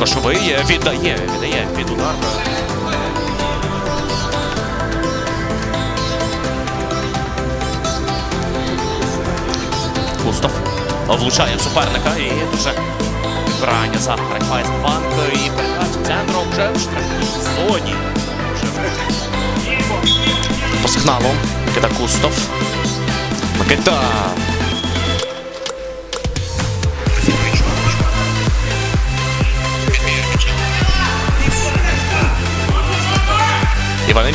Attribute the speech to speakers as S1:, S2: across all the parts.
S1: Кошовий віддає, віддає під удар. Кустов влучає в суперника і дуже відбирання за Райфайзенбанк і передача центром вже в штрафній зоні. По сигналу Микита Кустов. Микита.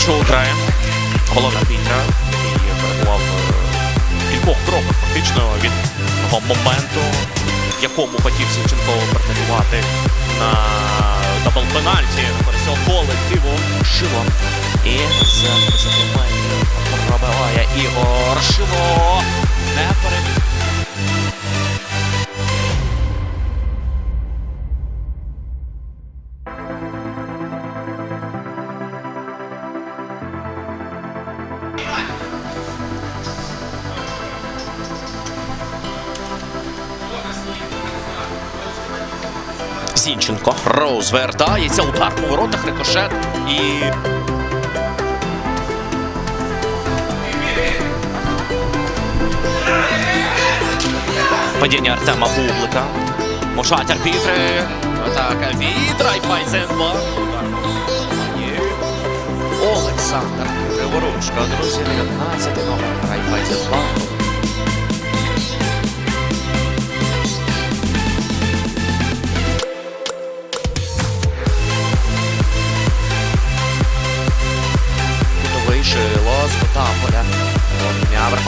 S1: Іваничук грає. Головна Пітра, і перебував е, в кількох кроках фактично від того моменту, в якому хотів Сівченко претендувати на дабл пенальті пересього колективу Шило. І з 10 метрів пробиває Ігор Шило. Зінченко розвертається, удар по воротах, рикошет і. Падіння Артема Бублика. Мушать арбітри. Атака від Райфайзенба. Олександр Криворучка, друзі, 19 номер Райфайзенба.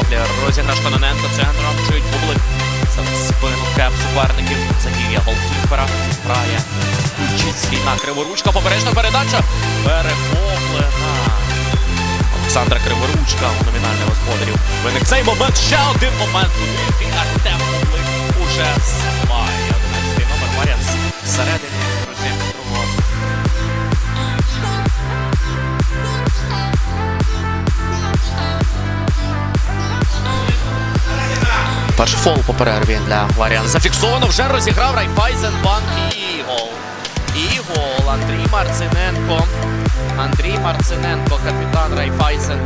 S1: Верхоплі розіграш Кононенко центром. Чують бублик. За спину кеп суперників. Задіє голкіпера. Грає. Кульчицький на криворучка. Поперечна передача. Перехоплена. Олександра Криворучка у номінальних господарів. Виник цей момент. Ще один момент. І Артем Бублик уже змає. 11 номер Маріанс всередині. Перший фол по перерві для Варіан. Зафіксовано вже розіграв Райфайзенбанк і гол. І гол. Андрій Марциненко. Андрій Марциненко, капітан Райфайзен.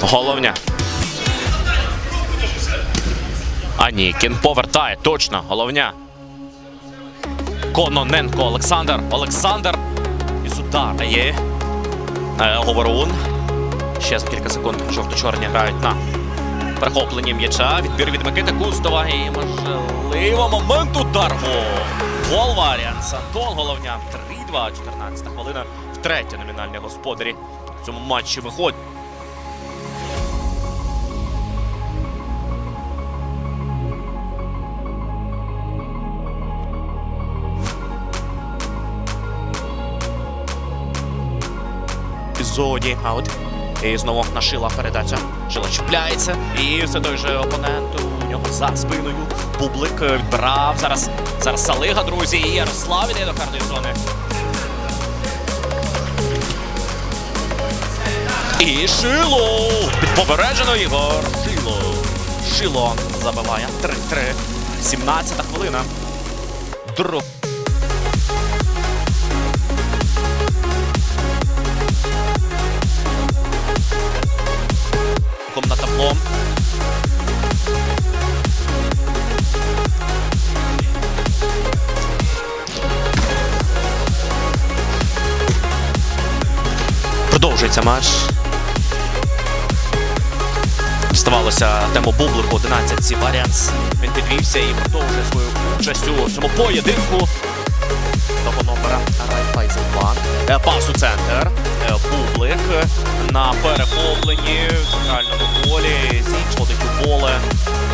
S1: Головня. Анікін повертає. Точно. Головня. Кононенко Олександр. Олександр. Удара. Е, Говорун. Ще за кілька секунд жовто-чорні грають на перехопленні м'яча. Відбір від Микити Кустова. І можливо момент удару. Гол Варіанс. Антон Головня. 3-2. 14 хвилина. Втретє номінальні господарі в цьому матчі виходять. Зоні аут. І знову на шила передача. Шила чіпляється. І все той же опонент у нього за спиною. Бублик відбирав. Зараз зараз Салига, друзі. І Ярослав іде до карної зони. І Шило! Підпопереджено Ігор. Шило. Шило забиває 3-3. 17 хвилина. Друг. На. Продовжується матч. Діставалося тему Бублику 11 Сі Варіанс. Він підвівся і продовжує свою участь у цьому поєдинку. Того номера Райфайзенбанк. Е, Пас у центр. Бублик на перехопленні центральному полі. Зінч ходить у поле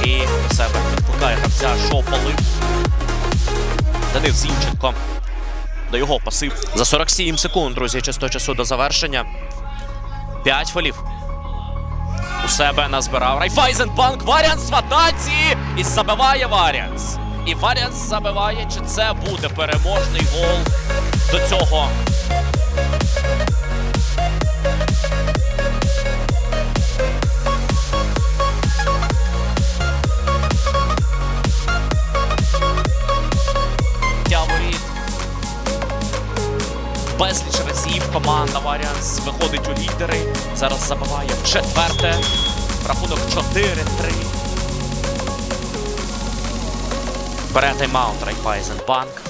S1: і до себе викликає гравця Шопали. Денис Зінченко. До його пасив за 47 секунд, друзі, чисто часу до завершення. 5 фолів. У себе назбирав Райфайзенбанк. Варіанс в атаці. І забиває Варіанс. І Варіанс забиває. Чи це буде переможний гол до цього? Виходить у лідери. Зараз забиває в четверте. Рахунок 4-3. Бере тайм-аут Райфайзенбанк.